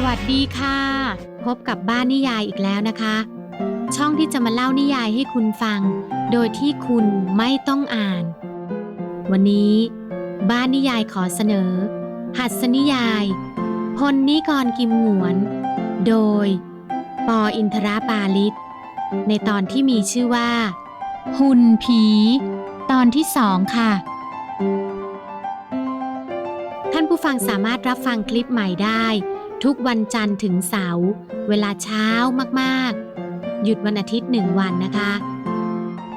สวัสดีค่ะ พบกับบ้านนิยายอีกแล้วนะคะ ช่องที่จะมาเล่านิยายให้คุณฟัง โดยที่คุณไม่ต้องอ่าน วันนี้ บ้านนิยายขอเสนอ หัสนิยาย พลนิกรกิมหงวน โดย ปออินทราปาลิศในตอนที่มีชื่อว่า หุ่นผี ตอนที่สองค่ะท่านผู้ฟังสามารถรับฟังคลิปใหม่ได้ ทุกวันจันทร์ถึงเสาร์เวลาเช้ามากๆ หยุดวันอาทิตย์หนึ่งวันนะคะ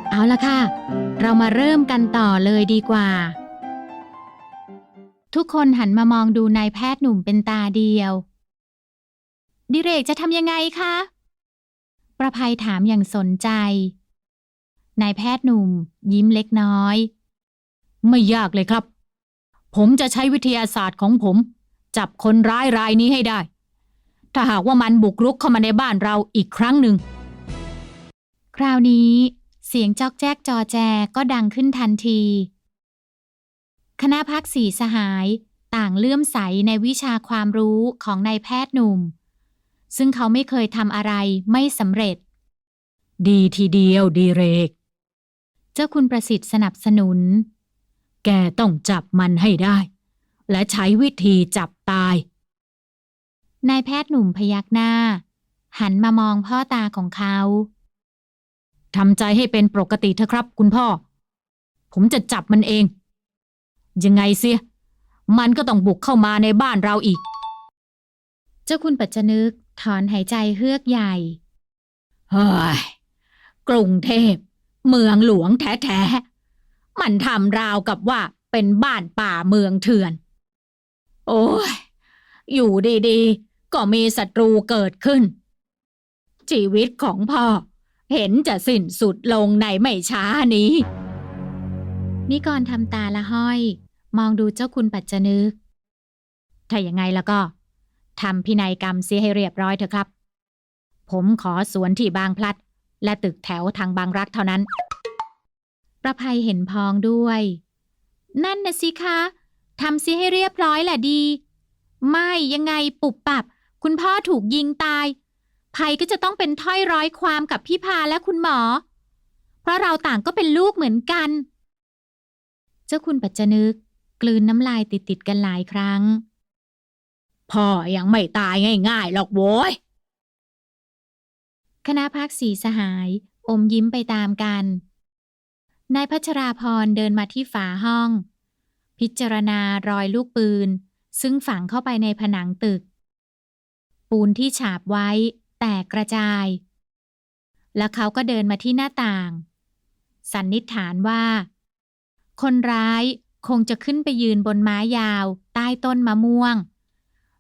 เอาละค่ะ เรามาเริ่มกันต่อเลยดีกว่า ทุกคนหันมามองดูนายแพทย์หนุ่มเป็นตาเดียว ดิเรกจะทำยังไงคะ ประภัยถามอย่างสนใจ นายแพทย์หนุ่ม ยิ้มเล็กน้อย ไม่ยากเลยครับ ผมจะใช้วิทยาศาสตร์ของผม จับคนร้ายรายนี้ให้ได้ ถ้าหากว่ามันบุกรุกเข้ามาในบ้านเราอีกครั้งหนึ่ง คราวนี้ เสียงจอกแจ๊กจอแจก็ดังขึ้นทันที คณะพักสีสหายต่างเลื่อมใสในวิชาความรู้ของนายแพทย์หนุ่ม ซึ่งเขาไม่เคยทำอะไรไม่สำเร็จ ดีทีเดียวดีเรก เจ้าคุณประสิทธิ์สนับสนุน แกต้องจับมันให้ได้ และใช้วิธีจับตาย นายแพทย์หนุ่มพยักหน้า หันมามองพ่อตาของเขาทำใจให้เป็นปกติเถอะครับ คุณพ่อ ผมจะจับมันเอง ยังไงเสีย มันก็ต้องบุกเข้ามาในบ้านเราอีก เจ้าคุณปัจจนึกถอนหายใจเฮือกใหญ่ เฮ้ย กรุงเทพ เมืองหลวงแท้ๆ มันทำราวกับว่าเป็นบ้านป่าเมืองเถื่อน โอ้ย อยู่ดีๆ ก็มีศัตรูเกิดขึ้น ชีวิตของพ่อ เห็นจะสิ้นสุดลงในไม่ช้านี้ นิกรทำตาละห้อย มองดูเจ้าคุณปัจจนึก ถ้าอย่างไงแล้วก็ทำพินัยกรรมเสียให้เรียบร้อยเถอะครับ ผมขอสวนที่บางพลัด และตึกแถวทางบางรักเท่านั้น ประภัยเห็นพองด้วย นั่นนะสิคะ ทำซิให้เรียบร้อยแหละดี ไม่ยังไงปุบปับ คุณพ่อถูกยิงตายภัยก็จะต้องเป็นถ้อยร้อยความกับพี่พาและคุณหมอ เพราะเราต่างก็เป็นลูกเหมือนกัน เจ้าคุณปัจจนึก กลืนน้ำลายติดติดกันหลายครั้ง พ่อยังไม่ตายง่ายๆหรอกโว้ยคณะพักสีสหายอมยิ้มไปตามกันนายพัชราพรเดินมาที่ฝาห้อง พิจารณารอยลูกปืน ซึ่งฝังเข้าไปในผนังตึก ปูนที่ฉาบไว้ แตกกระจาย แล้วเขาก็เดินมาที่หน้าต่าง สันนิษฐานว่า คนร้ายคงจะขึ้นไปยืนบนไม้ยาว ใต้ต้นมะม่วง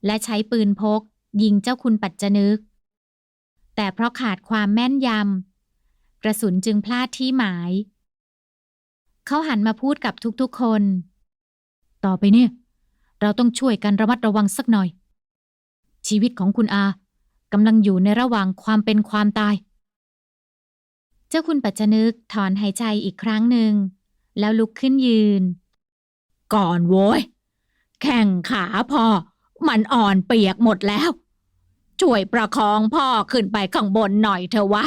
และใช้ปืนพก ยิงเจ้าคุณปัจจนึก แต่เพราะขาดความแม่นยำกระสุนจึงพลาดที่หมาย เขาหันมาพูดกับทุกๆคน ต่อไปเนี่ย เราต้องช่วยกันระมัดระวังสักหน่อย ชีวิตของคุณอากำลังอยู่ในระหว่างความเป็นความตาย เจ้าคุณปัจจนึกถอนหายใจอีกครั้งหนึ่ง แล้วลุกขึ้นยืน ก่อนโว้ย แข่งขาพ่อ มันอ่อนเปียกหมดแล้ว ช่วยประคองพ่อขึ้นไปข้างบนหน่อยเถอะวะ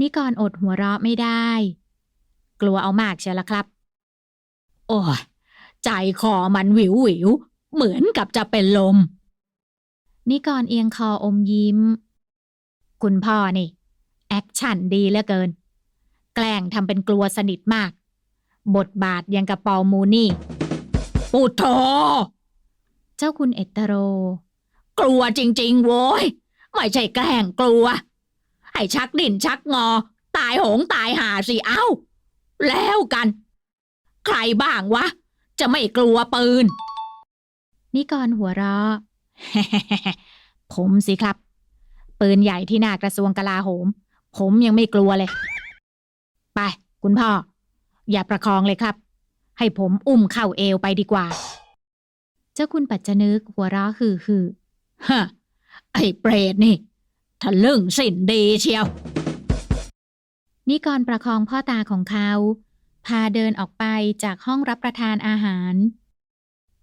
นิกรอดหัวเราะไม่ได้ กลัวเอามากเชียวละครับ โอ้ย ใจคอมันวิววิวๆเหมือนกับจะเป็นลม นิกรเอียงคออมยิ้ม คุณพ่อนี่ แอคชั่นดีเหลือเกิน แกล้งทำเป็นกลัวสนิทมาก บทบาทยังกับเปามูนี่ปุถโธเจ้าคุณเอตเตโร กลัวจริง ๆ โว้ย ไม่ใช่แกล้งกลัว ให้ชักดิ่นชักงอ ตายโหงตายหาสิ เอ้า แล้วกัน ใครบ้างวะ จะไม่กลัวปืน นิกรหัวเราะ ผมสิครับ ปืนใหญ่ที่หน้ากระทรวงกลาโหม ผมยังไม่กลัวเลย ไป คุณพ่อ อย่าประคองเลยครับ ให้ผมอุ้มเข้าเอวไปดีกว่า เจ้าคุณปัจจนึกหัวเราะฮือฮือฮะไอ้เปรตนี่ทะลึ่งสิ้นดีเชียว นิกรประคองพ่อตาของเขา พาเดินออกไปจากห้องรับประทานอาหาร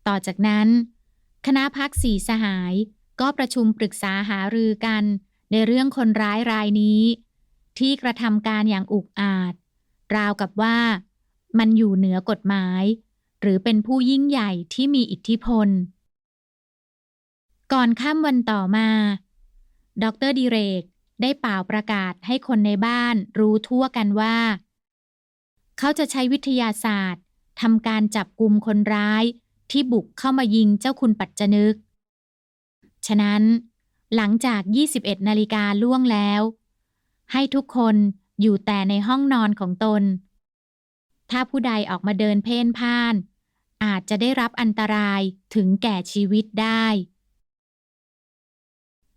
ต่อจากนั้น คณะพักสีสหายก็ประชุมปรึกษาหารือกันในเรื่องคนร้ายรายนี้ ที่กระทำการอย่างอุกอาจ ราวกับว่า มันอยู่เหนือกฎหมาย หรือเป็นผู้ยิ่งใหญ่ที่มีอิทธิพล ก่อนค่ำวันต่อมา ดรดิเรกได้เป่าประกาศให้คนในบ้านรู้ทั่วกันว่า เขาจะใช้วิทยาศาสตร์ทำการจับกลุ่มคนร้ายที่บุกเข้ามายิงเจ้าคุณปัจจนึก ฉะนั้น หลังจาก 21 นาฬิกาล่วงแล้ว ให้ทุกคนอยู่แต่ในห้องนอนของตน ถ้าผู้ใดออกมาเดินเพ่นพ่าน อาจจะได้รับอันตรายถึงแก่ชีวิตได้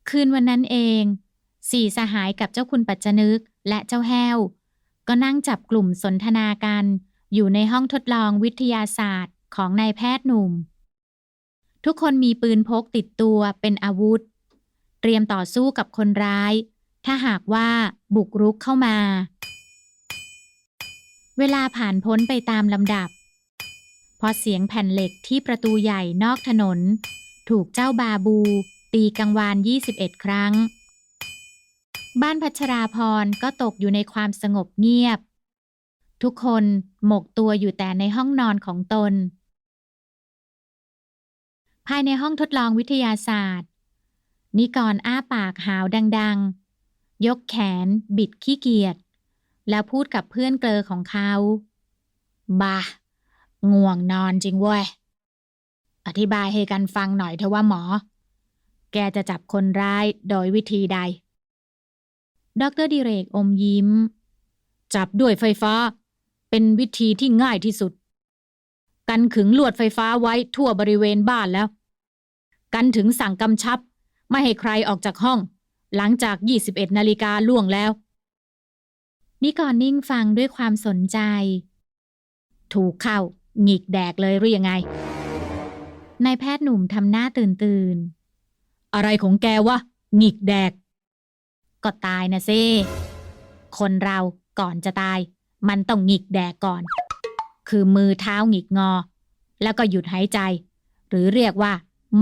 คืนวันนั้นเอง สี่สหายกับเจ้าคุณปัจจนึกและเจ้าแห้ว ก็นั่งจับกลุ่มสนทนากัน อยู่ในห้องทดลองวิทยาศาสตร์ของนายแพทย์หนุ่ม ทุกคนมีปืนพกติดตัวเป็นอาวุธ เตรียมต่อสู้กับคนร้าย ถ้าหากว่าบุกรุกเข้ามา เวลาผ่านพ้นไปตามลำดับ พอเสียงแผ่นเหล็กที่ประตูใหญ่นอกถนน ถูกเจ้าบาบู ตีกังวาน 21 ครั้ง บ้านพัชราพรก็ตกอยู่ในความสงบเงียบ ทุกคนหมกตัวอยู่แต่ในห้องนอนของตน ภายในห้องทดลองวิทยาศาสตร์ นิกรอ้าปากหาวดังๆ ยกแขน บิดขี้เกียจแล้วพูดกับเพื่อนเกลอของเขาบ้าง่วงนอนจริงเว้ย อธิบายให้กันฟังหน่อยเถอะว่าหมอ แกจะจับคนร้ายโดยวิธีใด ดรดิเรกอมยิ้ม จับด้วยไฟฟ้า เป็นวิธีที่ง่ายที่สุด กันขึงลวดไฟฟ้าไว้ทั่วบริเวณบ้านแล้ว กันถึงสั่งกำชับ ไม่ให้ใครออกจากห้อง หลังจาก 21 นาฬิกาล่วงแล้ว นิกรนิ่งฟังด้วยความสนใจ ถูกเข้าหงิกแดกเลยหรือยังไงนายแพทย์หนุ่มทำหน้าตื่นตื่น อะไรของแกวะหงิกแดก ก็ตายนะเซ่คนเราก่อนจะตาย มันต้องหงิกแดกก่อน คือมือเท้าหงิกงอ แล้วก็หยุดหายใจ หรือเรียกว่า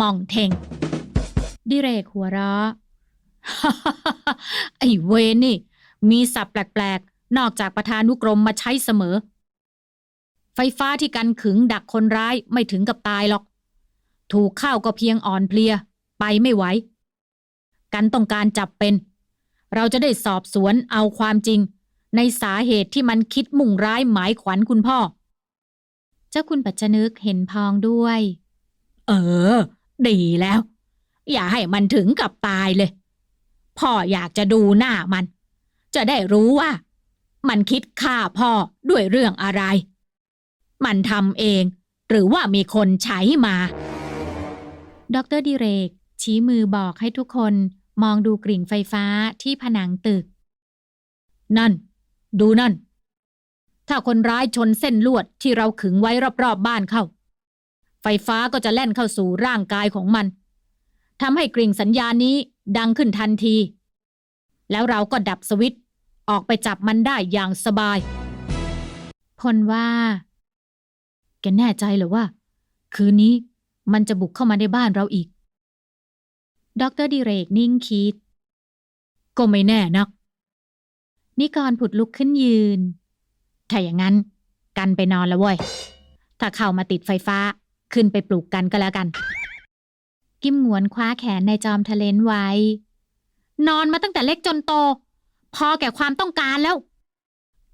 มองเทง ดิเรกหัวเราะไอ้เวนนี่ มีศัพท์แปลกๆ นอกจากประธานุกรมมาใช้เสมอ ไฟฟ้าที่กันขึงดักคนร้ายไม่ถึงกับตายหรอก ถูกเข้าก็เพียงอ่อนเพลีย ไปไม่ไหว กันต้องการจับเป็น เราจะได้สอบสวนเอาความจริง ในสาเหตุที่มันคิดมุ่งร้ายหมายขวัญคุณพ่อ เจ้าคุณปัจจนึกเห็นพองด้วย เออ ดีแล้ว อย่าให้มันถึงกับตายเลย พ่ออยากจะดูหน้ามัน จะได้รู้ว่า มันคิดฆ่าพ่อด้วยเรื่องอะไร มันทำเองหรือว่ามีคนใช้มา ดรดิเรก ชี้มือบอกให้ทุกคน มองดูกริ่งไฟฟ้าที่ผนังตึก นั่น ดูนั่น ถ้าคนร้ายชนเส้นลวดที่เราขึงไว้รอบๆบบ้านเข้า ไฟฟ้าก็จะแล่นเข้าสู่ร่างกายของมันทำให้กริ่งสัญญาณนี้ดังขึ้นทันที แล้วเราก็ดับสวิตช์ออกไปจับมันได้อย่างสบาย พลว่า แกแน่ใจเหรือว่า คืนนี้มันจะบุกเข้ามาในบ้านเราอีก ดรดิเรกนิ่งคิด ก็ไม่แน่นัก นิกรผุดลุกขึ้นยืน ถ้าอย่างนั้น กันไปนอนแล้วเว้ย ถ้าเข้ามาติดไฟฟ้า ขึ้นไปปลุกกันก็แล้วกัน กิมหงวนคว้าแขนในจอมทะเลนไว้ นอนมาตั้งแต่เล็กจนโต พอแก่ความต้องการแล้ว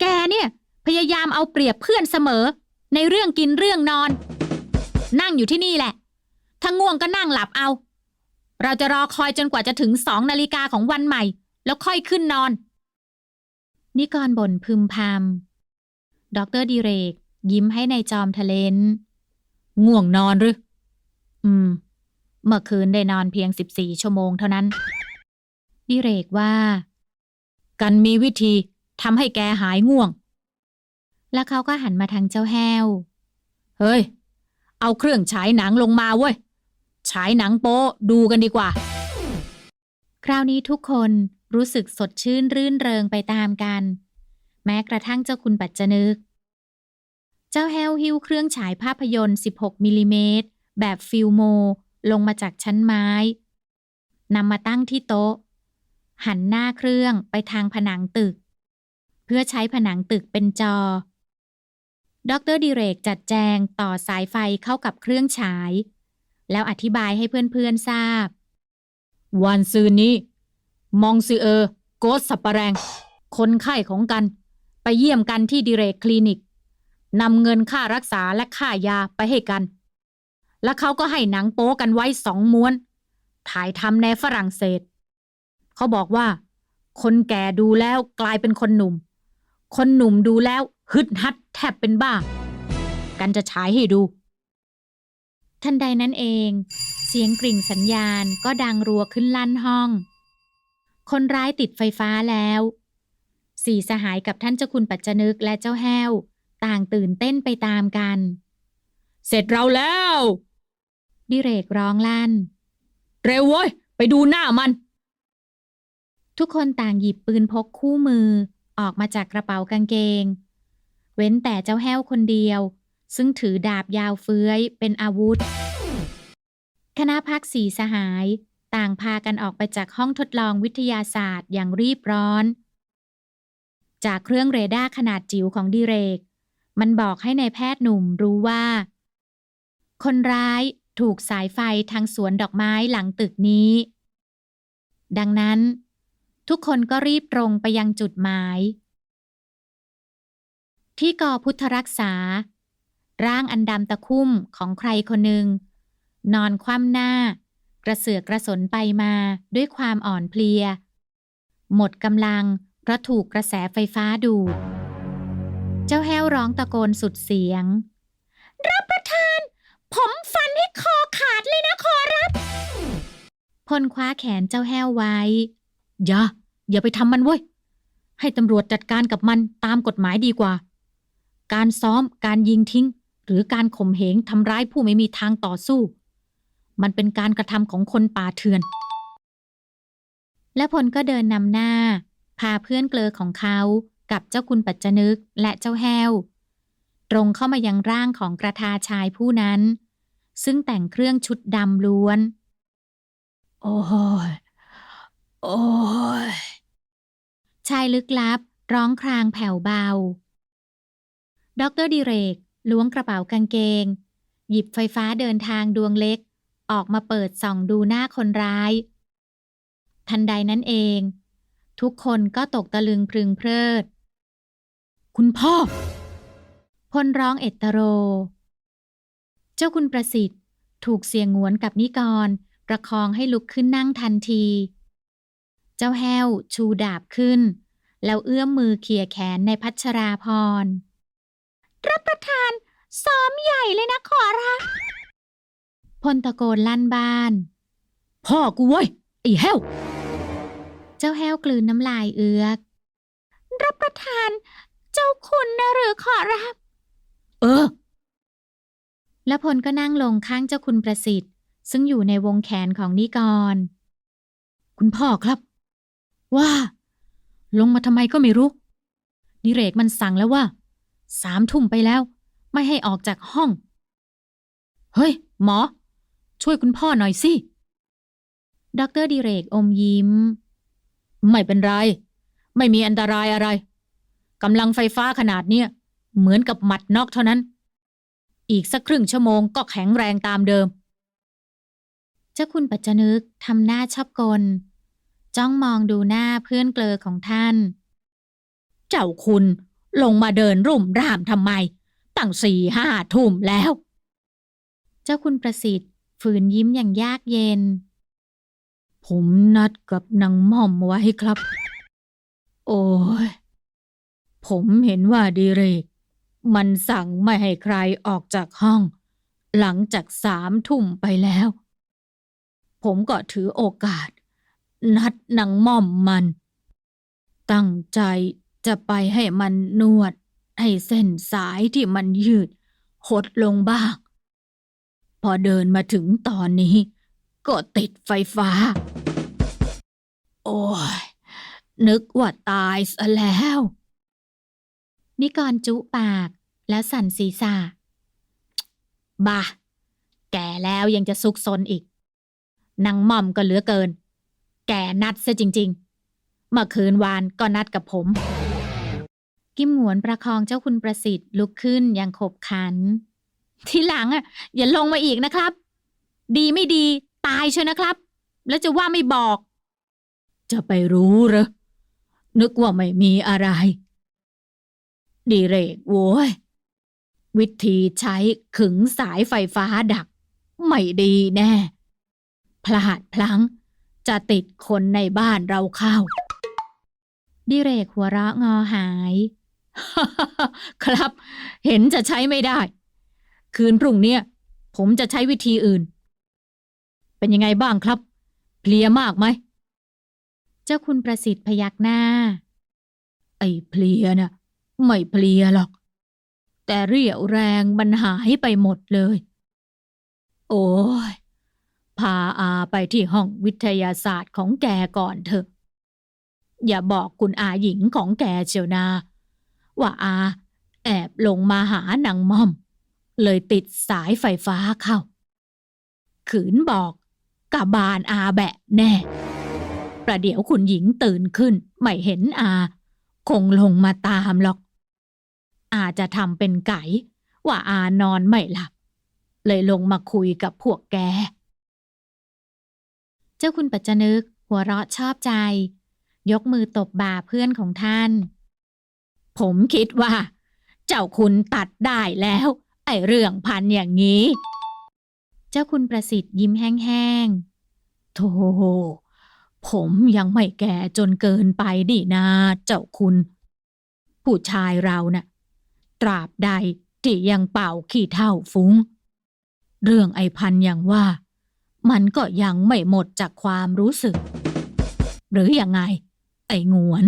แกเนี่ย พยายามเอาเปรียบเพื่อนเสมอ ในเรื่องกินเรื่องนอน นั่งอยู่ที่นี่แหละ ถ้าง่วงก็นั่งหลับเอา เราจะรอคอยจนกว่าจะถึงสองนาฬิกาของวันใหม่ แล้วค่อยขึ้นนอน นิกรบ่นพึมพำดอกเตอร์ดิเรก ยิ้มให้ในายจอมทะเลนง่วงนอนหรือ อืม เมื่อคืนได้นอนเพียงสิบสี่ชั่วโมงเท่านั้น ดิเรกว่า กันมีวิธีทำให้แกหายง่วง แล้วเขาก็หันมาทางเจ้าแห้ว เฮ้ย เอาเครื่องฉายหนังลงมาเว้ย ฉายหนังโป๊ดูกันดีกว่า คราวนี้ทุกคนรู้สึกสดชื่นรื่นเริงไปตามกัน แม้กระทั่งเจ้าคุณปัจจนึก เจ้าแฮวหิ้วเครื่องฉายภาพยนตร์ 16มิลลิเมตรแบบฟิลโม ลงมาจากชั้นไม้นำมาตั้งที่โต๊ะ หันหน้าเครื่องไปทางผนังตึก เพื่อใช้ผนังตึกเป็นจอ ดรดิเรกจัดแจงต่อสายไฟเข้ากับเครื่องฉาย แล้วอธิบายให้เพื่อนๆทราบ วันซืนนี้ มองซือเออ โกสสับปะแรง คนไข้ของกัน ไปเยี่ยมกันที่ดิเรกคลินิกนำเงินค่ารักษาและค่ายาไปให้กัน แล้วเขาก็ให้หนังโป๊กันไว้สองม้วน ถ่ายทำในฝรั่งเศส เขาบอกว่า คนแก่ดูแล้วกลายเป็นคนหนุ่ม คนหนุ่มดูแล้ว ฮึดฮัดแทบเป็นบ้า กันจะฉายให้ดู ทันใดนั้นเอง เสียงกริ่งสัญญาณก็ดังรัวขึ้นลั่นห้อง คนร้ายติดไฟฟ้าแล้ว สี่สหายกับท่านเจ้าคุณปัจจนึกและเจ้าแห้ว ต่างตื่นเต้นไปตามกัน เสร็จเราแล้ว ดิเรกร้องลั่น เร็วเว้ย ไปดูหน้ามัน ทุกคนต่างหยิบปืนพกคู่มือออกมาจากกระเป๋ากางเกง เว้นแต่เจ้าแห้วคนเดียว ซึ่งถือดาบยาวเฟื้อยเป็นอาวุธ คณะพักสีสหาย ต่างพากันออกไปจากห้องทดลองวิทยาศาสตร์อย่างรีบร้อน จากเครื่องเรดาร์ขนาดจิ๋วของดิเรก มันบอกให้ในายแพทย์หนุ่มรู้ว่า คนร้ายถูกสายไฟทางสวนดอกไม้หลังตึกนี้ ดังนั้น ทุกคนก็รีบตรงไปยังจุดหมาย ที่กอพุทธรักษา ร่างอันดำตะคุ่มของใครคนหนึ่ง นอนคว่ำหน้า กระเสือกกระสนไปมาด้วยความอ่อนเพลีย หมดกำลังเพราะถูกกระแสไฟฟ้าดูด เจ้าแห้วร้องตะโกนสุดเสียง รับประทาน ผมฟันให้คอขาดเลยนะขอรับ พลคว้าแขนเจ้าแห้วไว้ อย่า อย่าไปทำมันเว้ย ให้ตำรวจจัดการกับมันตามกฎหมายดีกว่า การซ้อมการยิงทิ้ง หรือการข่มเหงทำร้ายผู้ไม่มีทางต่อสู้ มันเป็นการกระทำของคนป่าเถื่อน และพลก็เดินนำหน้า พาเพื่อนเกลอของเขากับเจ้าคุณปัจจนึกและเจ้าแห้ว ตรงเข้ามายังร่างของกระทาชายผู้นั้น ซึ่งแต่งเครื่องชุดดำล้วน โอ้ยโอ้ยชายลึกลับร้องครางแผ่วเบา ดรดิเรก ล้วงกระเป๋ากางเกง หยิบไฟฟ้าเดินทางดวงเล็ก ออกมาเปิดส่องดูหน้าคนร้าย ทันใดนั้นเอง ทุกคนก็ตกตะลึงพรึงเพลิด คุณพ่อ พลร้องเอตโร เจ้าคุณประสิทธิ์ ถูกเสียงหวนกับนิกร ประคองให้ลุกขึ้นนั่งทันที เจ้าแห้วชูดาบขึ้น แล้วเอื้อมมือเขี่ยแขนในพัชราพร รับประทาน ซ้อมใหญ่เลยนะขอรับพลตะโกนลั่นบ้าน พ่อกูเว้ยไอ้แห้ว เจ้าแห้วกลืนน้ำลายเอือก รับประทาน เจ้าคุณนะหรือขอรับ เออ แล้วพลก็นั่งลงข้างเจ้าคุณประสิทธิ์ ซึ่งอยู่ในวงแขนของนิกร คุณพ่อครับ ว่า ลงมาทำไมก็ไม่รู้ดิเรกมันสั่งแล้วว่า สามทุ่มไปแล้ว ไม่ให้ออกจากห้อง เฮ้ย หมอ ช่วยคุณพ่อหน่อยสิดรดิเรกอมยิ้ม ไม่เป็นไร ไม่มีอันตรายอะไรกำลังไฟฟ้าขนาดเนี้ยเหมือนกับหมัดนอกเท่านั้น อีกสักครึ่งชั่วโมงก็แข็งแรงตามเดิม เจ้าคุณปัจจนึกทำหน้าชอบกล จ้องมองดูหน้าเพื่อนเกลอของท่าน เจ้าคุณ ลงมาเดินรุ่มร่ามทำไม ตั้งสี่ห้าทุ่มแล้ว เจ้าคุณประสิทธิ์ ฝืนยิ้มอย่างยากเย็น ผมนัดกับนางม่อมไว้ครับ โอ้ย ผมเห็นว่าดีเรก มันสั่งไม่ให้ใครออกจากห้อง หลังจากสามทุ่มไปแล้ว ผมก็ถือโอกาส นัดนางม่อมมัน ตั้งใจ จะไปให้มันนวด ให้เส้นสายที่มันยืด หดลงบ้าง พอเดินมาถึงตอนนี้ ก็ติดไฟฟ้า โอ้ย นึกว่าตายซะแล้ว นิกรจุปากแล้วสั่นศีรษะบ้าแก่แล้วยังจะซุกซนอีกนางม่อมก็เหลือเกิน แกนัดซะจริง ๆ เมื่อคืนวานก็นัดกับผม กิมหวนประคองเจ้าคุณประสิทธิ์ลุกขึ้นอย่างขบขัน ทีหลังอะ อย่าลงมาอีกนะครับ ดีไม่ดี ตายเชียวนะครับ แล้วจะว่าไม่บอก จะไปรู้เหรอ นึกว่าไม่มีอะไร ดีเรกโว้ย วิธีใช้ขึงสายไฟฟ้าดัก ไม่ดีแน่ พลาดพลั้ง จะติดคนในบ้านเราเข้าดิเรกหัวเราะงอหาย ครับ เห็นจะใช้ไม่ได้ คืนพรุ่งเนี้ยผมจะใช้วิธีอื่น เป็นยังไงบ้างครับ เพลียมากไหม เจ้าคุณประสิทธิ์พยักหน้า ไอ้เพลียน่ะไม่เพลียหรอก แต่เรี่ยวแรงมันหายไปหมดเลย โอ้ยพาอาไปที่ห้องวิทยาศาสตร์ของแกก่อนเถอะ อย่าบอกคุณอาหญิงของแกเชียวนา ว่าอาแอบลงมาหานางม่อม เลยติดสายไฟฟ้าเข้า ขืนบอกกะบาลอาแบะแน่ ประเดี๋ยวคุณหญิงตื่นขึ้น ไม่เห็นอา คงลงมาตามหรอก อาจะทำเป็นไก่ว่าอานอนไม่หลับ เลยลงมาคุยกับพวกแก เจ้าคุณปัจจนึกหัวเราะชอบใจ ยกมือตบบ่าเพื่อนของท่าน ผมคิดว่า เจ้าคุณตัดได้แล้ว ไอ้เรื่องพันอย่างนี้ เจ้าคุณประสิทธิ์ยิ้มแห้งๆโธ่ผมยังไม่แก่จนเกินไปนี่นาเจ้าคุณ ผู้ชายเราน่ะ ตราบใดที่ยังเป่าขี้เท่าฟุ้ง เรื่องไอพันอย่างว่า มันก็ยังไม่หมดจากความรู้สึก หรืออยังไง ไอ้งวน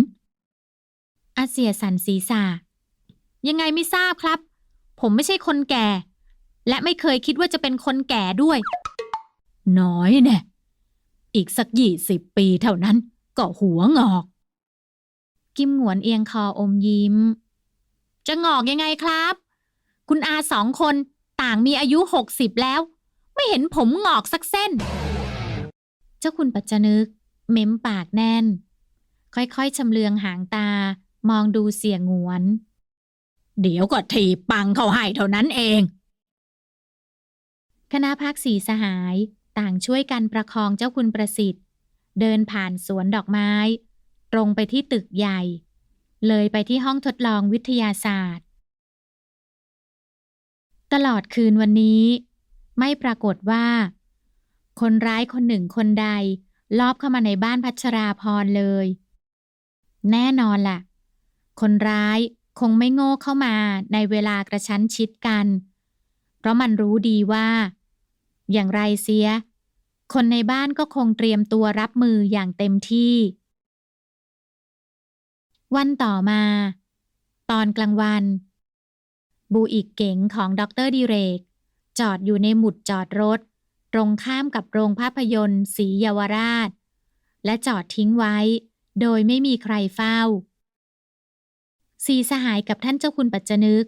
อาเซียสันศีษะยังไงไม่ทราบครับ ผมไม่ใช่คนแก่ และไม่เคยคิดว่าจะเป็นคนแก่ด้วย น้อยแน่อีกสักยี่สิบปีเท่านั้น ก็หัวงอก กิมหงวนเอียงคออมยิ้ม จะงอกยังไงครับ คุณอาสองคนต่างมีอายุหกสิบแล้ว ไม่เห็นผมงอกสักเส้น เจ้าคุณปัจจนึก เม้มปากแน่น ค่อยๆชำเลืองหางตา มองดูเสียงงวน เดี๋ยวก็ถีบปังเขาให้เท่านั้นเอง คณะพักสีสหายต่างช่วยกันประคองเจ้าคุณประสิทธิ์ เดินผ่านสวนดอกไม้ ตรงไปที่ตึกใหญ่ เลยไปที่ห้องทดลองวิทยาศาสตร์ ตลอดคืนวันนี้ ไม่ปรากฏว่า คนร้ายคนหนึ่งคนใดลอบเข้ามาในบ้านพัชราพรเลย แน่นอนล่ะ คนร้ายคงไม่โง่เข้ามาในเวลากระชั้นชิดกัน เพราะมันรู้ดีว่า อย่างไรเสีย คนในบ้านก็คงเตรียมตัวรับมืออย่างเต็มที่ วันต่อมา ตอนกลางวัน บูอีกเก๋งของดรดิเรก จอดอยู่ในหมุดจอดรถ ตรงข้ามกับโรงภาพยนตร์สีเยาวราช และจอดทิ้งไว้ โดยไม่มีใครเฝ้า สีสหายกับท่านเจ้าคุณปัจจนึก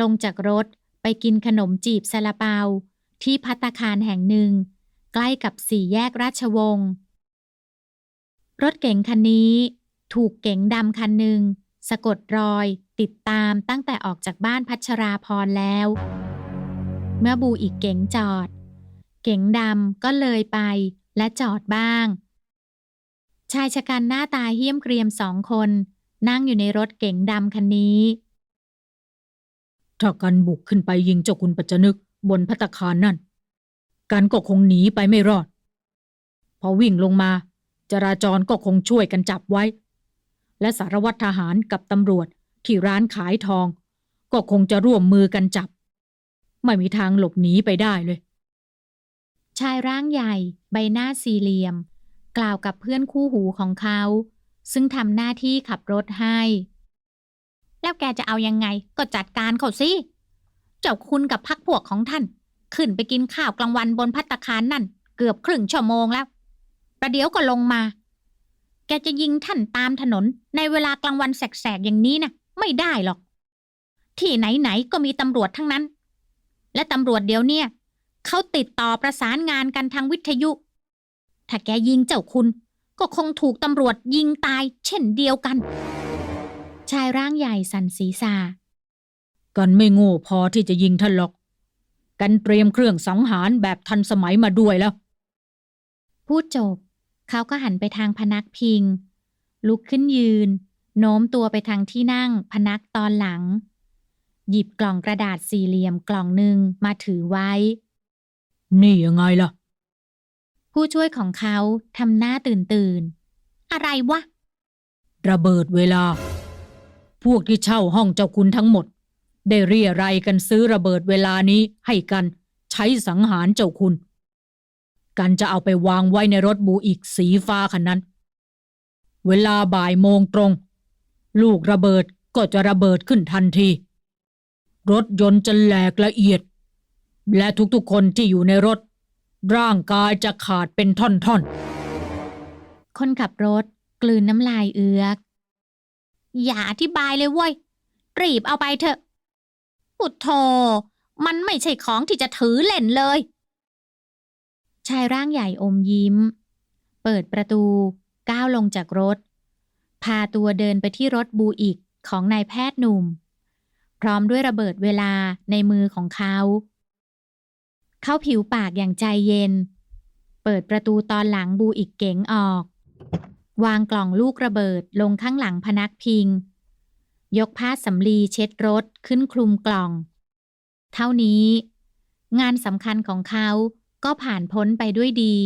ลงจากรถไปกินขนมจีบซาลาเปา ที่พัตคารแห่งหนึ่ง ใกล้กับสี่แยกราชวงศ์รถเก๋งคันนี้ ถูกเก๋งดำคันหนึ่งสะกดรอยติดตามตั้งแต่ออกจากบ้านพัชราพรแล้ว เมื่อบูอีกเก๋งจอด เก๋งดำก็เลยไปและจอดบ้าง ชายชะกันหน้าตาเหี้ยมเกรียมสองคน นั่งอยู่ในรถเก๋งดำคันนี้ ถ้ากันบุกขึ้นไปยิงเจ้าคุณปัจจนึกบนพัตตาคารนั่น กันก็คงหนีไปไม่รอด พอวิ่งลงมา จราจรก็คงช่วยกันจับไว้ และสารวัตรทหารกับตำรวจที่ร้านขายทอง ก็คงจะร่วมมือกันจับ ไม่มีทางหลบหนีไปได้เลย ชายร่างใหญ่ ใบหน้าสี่เหลี่ยม กล่าวกับเพื่อนคู่หูของเขา ซึ่งทำหน้าที่ขับรถให้ แล้วแกจะเอายังไงก็จัดการเขาสิ เจ้าคุณกับพักพวกของท่าน ขึ้นไปกินข้าวกลางวันบนพัตคารนั่น เกือบครึ่งชั่วโมงแล้ว ประเดี๋ยวก็ลงมา แกจะยิงท่านตามถนน ในเวลากลางวันแสกๆอย่างนี้นะไม่ได้หรอก ที่ไหนๆก็มีตำรวจทั้งนั้น และตำรวจเดี๋ยวเนี้เขาติดต่อประสานงานกันทางวิทยุ ถ้าแกยิงเจ้าคุณ ก็คงถูกตำรวจยิงตายเช่นเดียวกัน ชายร่างใหญ่สันศีรษะกันไม่โง่พอที่จะยิงท่านหรอก กันเตรียมเครื่องสังหารแบบทันสมัยมาด้วยแล้ว พูดจบ เขาก็หันไปทางพนักพิง ลุกขึ้นยืน โน้มตัวไปทางที่นั่งพนักตอนหลัง หยิบกล่องกระดาษสี่เหลี่ยมกล่องหนึ่งมาถือไว้ นี่ยังไงล่ะ ผู้ช่วยของเขาทำหน้าตื่นตื่น อะไรวะ ระเบิดเวลา พวกที่เช่าห้องเจ้าคุณทั้งหมด ได้เรียรายกันซื้อระเบิดเวลานี้ให้กันใช้สังหารเจ้าคุณ กันจะเอาไปวางไว้ในรถบูอีกสีฟ้าคันนั้น เวลาบ่ายโมงตรง ลูกระเบิดก็จะระเบิดขึ้นทันที รถยนต์จะแหลกละเอียด และทุกๆคนที่อยู่ในรถ ร่างกายจะขาดเป็นท่อนๆ คนขับรถกลืนน้ำลายเอือก อย่าอธิบายเลยเว้ย รีบเอาไปเถอะ ปุดโทมันไม่ใช่ของที่จะถือเล่นเลย ชายร่างใหญ่อมยิ้ม เปิดประตูก้าวลงจากรถ พาตัวเดินไปที่รถบูอิกของนายแพทย์หนุ่ม พร้อมด้วยระเบิดเวลาในมือของเขา เขาผิวปากอย่างใจเย็น เปิดประตูตอนหลังบูอิกเก๋งออก วางกล่องลูกระเบิดลงข้างหลังพนักพิง ยกผ้าสำลีเช็ดรถขึ้นคลุมกล่อง เท่านี้ งานสำคัญของเขาก็ผ่านพ้นไปด้วยดี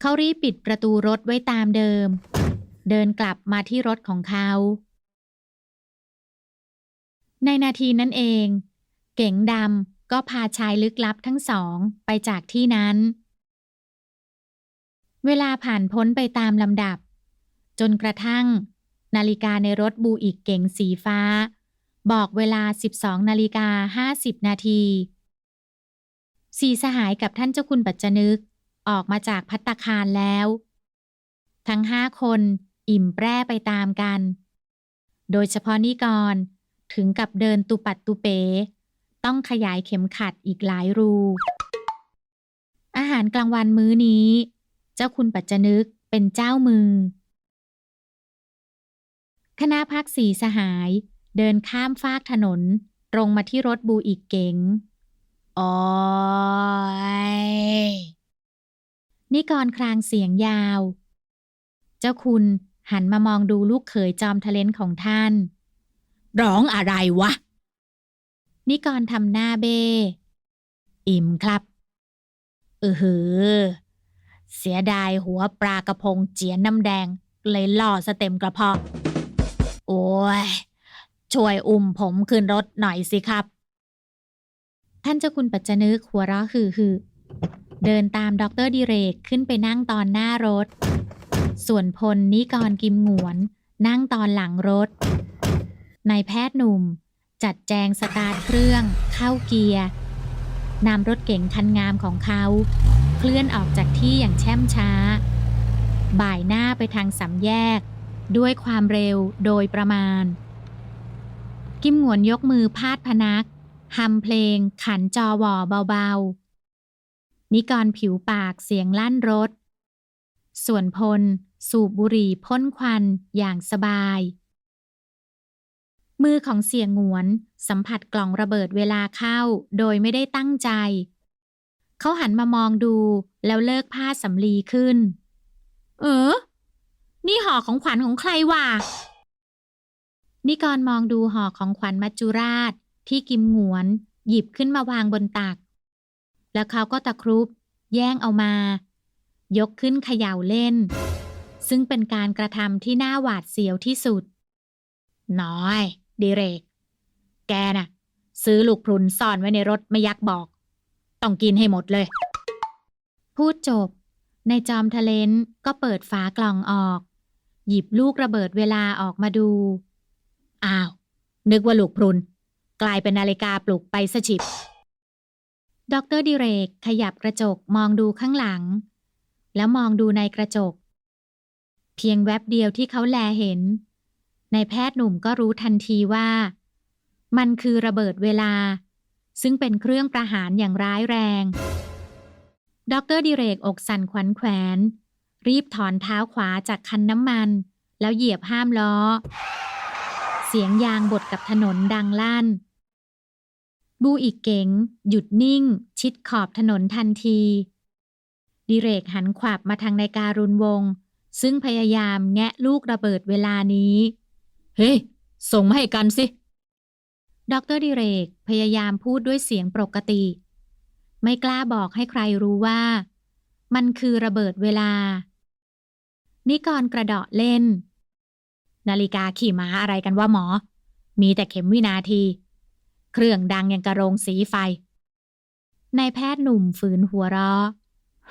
เขารีบปิดประตูรถไว้ตามเดิม เดินกลับมาที่รถของเขา ในนาทีนั้นเอง เก๋งดำ ก็พาชายลึกลับทั้งสองไปจากที่นั้น เวลาผ่านพ้นไปตามลำดับ จนกระทั่ง นาฬิกาในรถบูอีกเก๋งสีฟ้า บอกเวลา 12นาฬิกา50 นาทีสีสหายกับท่านเจ้าคุณปัจจนึก ออกมาจากพัตตคารแล้ว ทั้งห้าคนอิ่มแปร่ไปตามกัน โดยเฉพาะนิกร ถึงกับเดินตุปัดตุเป๋ ต้องขยายเข็มขัดอีกหลายรู อาหารกลางวันมื้อนี้ เจ้าคุณปัจจนึกเป็นเจ้ามือ คณะพักสีสหาย เดินข้ามฟากถนน ตรงมาที่รถบูอีกเก๋งโอ้ยนิกรครางเสียงยาว เจ้าคุณหันมามองดูลูกเขยจอมทะเลนของท่าน ร้องอะไรวะ นิกรทำหน้าเบ้อิ่มครับ เออหือ เสียดายหัวปลากระพงเจียนน้ำแดง เลยหล่อสเต็มกระเพาะ โอ้ย ช่วยอุ้มผมขึ้นรถหน่อยสิครับ ท่านเจ้าคุณปัจจนึกหัวเราะฮือฮือเดินตามด็อกเตอร์ดิเรกขึ้นไปนั่งตอนหน้ารถ ส่วนพลนิกรกิมหงวน นั่งตอนหลังรถ นายแพทย์หนุ่ม จัดแจงสตาร์ทเครื่อง เข้าเกียร์นำรถเก๋งคันงามของเขา เคลื่อนออกจากที่อย่างแช่มช้า บ่ายหน้าไปทางสามแยก ด้วยความเร็วโดยประมาณ กิมหวนยกมือพาดพนักฮัมเพลงขันจอวอเบาๆ นิกรผิวปากเสียงลั่นรถ ส่วนพล สูบบุหรี่พ่นควันอย่างสบาย มือของเสียงหงวน สัมผัสกล่องระเบิดเวลาเข้า โดยไม่ได้ตั้งใจ เขาหันมามองดูแล้วเลิกผ้าสำลีขึ้น เออ นี่ห่อของขวัญของใครวะ นิกรมองดูห่อของขวัญมัจจุราช ที่กิมหงวน หยิบขึ้นมาวางบนตัก แล้วเขาก็ตะครุบ แย่งเอามา ยกขึ้นเขย่าเล่น ซึ่งเป็นการกระทำที่น่าหวาดเสียวที่สุด น้อย ดิเรก แกน่ะ ซื้อลูกพรุนซ่อนไว้ในรถไม่ยักบอก ต้องกินให้หมดเลย พูดจบ ในจอมทะเลนก็เปิดฝากล่องออก หยิบลูกระเบิดเวลาออกมาดู อ้าว นึกว่าลูกพรุน กลายเป็นนาฬิกาปลุกไปสฉิบดอกเตอรดิเรกขยับกระจกมองดูข้างหลัง แล้วมองดูในกระจก เพียงแวบเดียวที่เขาแลเห็น นายแพทย์หนุ่มก็รู้ทันทีว่า มันคือระเบิดเวลา ซึ่งเป็นเครื่องประหารอย่างร้ายแรงดอกเตอรดิเรกอกสั่นขวัญแขวน รีบถอนเท้าขวาจากคันน้ำมัน แล้วเหยียบห้ามล้อ เสียงยางบดกับถนนดังลั่น บูอีกเก๋ง หยุดนิ่ง ชิดขอบถนนทันที ดิเรกหันขวับมาทางนายการุณวงศ์ซึ่งพยายามแงะลูกระเบิดเวลานี้ เฮ้ย ส่งมาให้กันสิ ดรดิเรกพยายามพูดด้วยเสียงปกติ ไม่กล้าบอกให้ใครรู้ว่า มันคือระเบิดเวลา นิกรกระเดาะเล่น นาฬิกาขี่ม้าอะไรกันว่าหมอ มีแต่เข็มวินาที เครื่องดังยังกระโรงสีไฟนายแพทย์หนุ่มฝืนหัวเราะ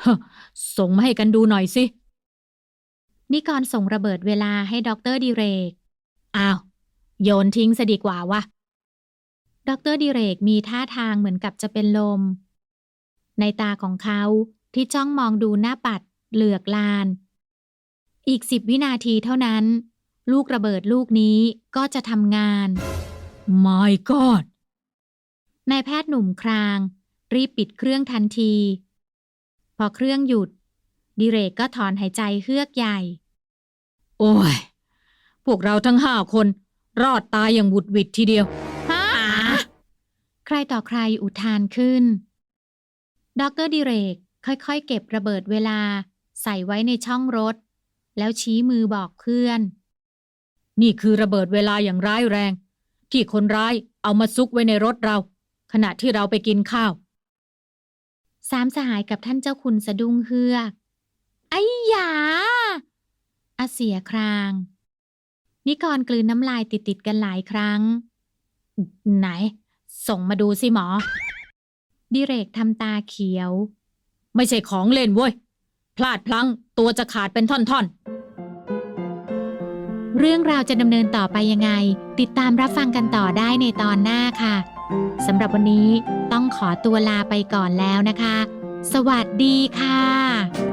ฮะส่งมาให้กันดูหน่อยสินิกรส่งระเบิดเวลาให้ดรดิเรก อ้าว โยนทิ้งซะดีกว่าวะดรดิเรกมีท่าทางเหมือนกับจะเป็นลม ในตาของเขาที่จ้องมองดูหน้าปัด เหลือกลาน อีกสิบวินาทีเท่านั้น ลูกระเบิดลูกนี้ก็จะทำงาน My God นายแพทย์หนุ่มคราง รีบปิดเครื่องทันที พอเครื่องหยุด ดิเรกก็ถอนหายใจเฮือกใหญ่ โอ้ย พวกเราทั้งห้าคน รอดตายอย่างบุดหวิดทีเดียว ฮะ ใครต่อใครอุทานขึ้นดรดิเรก ค่อยๆ เก็บระเบิดเวลา ใส่ไว้ในช่องรถ แล้วชี้มือบอกเพื่อน นี่คือระเบิดเวลาอย่างร้ายแรง ที่คนร้ายเอามาซุกไว้ในรถเรา ขณะที่เราไปกินข้าว สามสหายกับท่านเจ้าคุณสะดุ้งเฮือกไอ้หยาอาเสียคราง นิกรกลืนน้ำลายติดๆกันหลายครั้ง ไหน ส่งมาดูสิหมอ ดิเรกทำตาเขียว ไม่ใช่ของเล่นเว้ย พลาดพลั้งตัวจะขาดเป็นท่อนๆ เรื่องราวจะดำเนินต่อไปยังไง ติดตามรับฟังกันต่อได้ในตอนหน้าค่ะสำหรับวันนี้ต้องขอตัวลาไปก่อนแล้วนะคะ สวัสดีค่ะ